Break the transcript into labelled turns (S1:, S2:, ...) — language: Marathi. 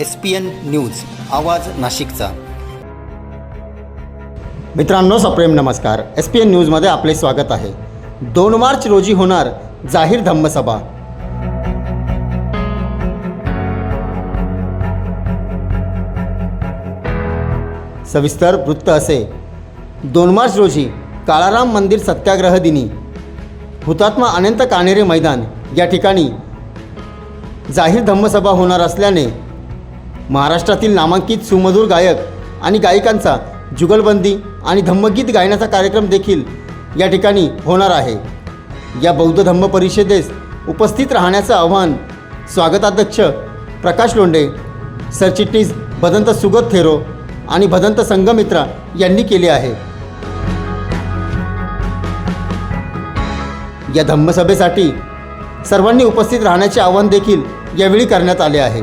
S1: एस पी एन न्यूज आवाज नाशिकचा.
S2: मित्रांनो सप्रेम नमस्कार. एस पी एन न्यूजमध्ये आपले स्वागत आहे. दोन मार्च रोजी होणार जाहीर धम्मसभा. सविस्तर वृत्त असे. दोन मार्च रोजी काळाराम मंदिर सत्याग्रह दिनी. हुतात्मा अनंत कानेरे मैदान या ठिकाणी जाहीर धम्मसभा होणार असल्याने महाराष्ट्रातील नामांकित सुमधुर गायक आणि गायिकांचा जुगलबंदी आणि धम्मगीत गायनाचा कार्यक्रम देखील या ठिकाणी होणार आहे. या बौद्ध धम्म परिषदेस उपस्थित राहण्याचं आव्हान स्वागताध्यक्ष प्रकाश लोंडे सरचिटणीस भदंत सुगत थेरो आणि भदंत संगमित्रा यांनी केले आहे. या धम्मसभेसाठी सर्वांनी उपस्थित राहण्याचे आवाहन देखील यावेळी करण्यात आले आहे.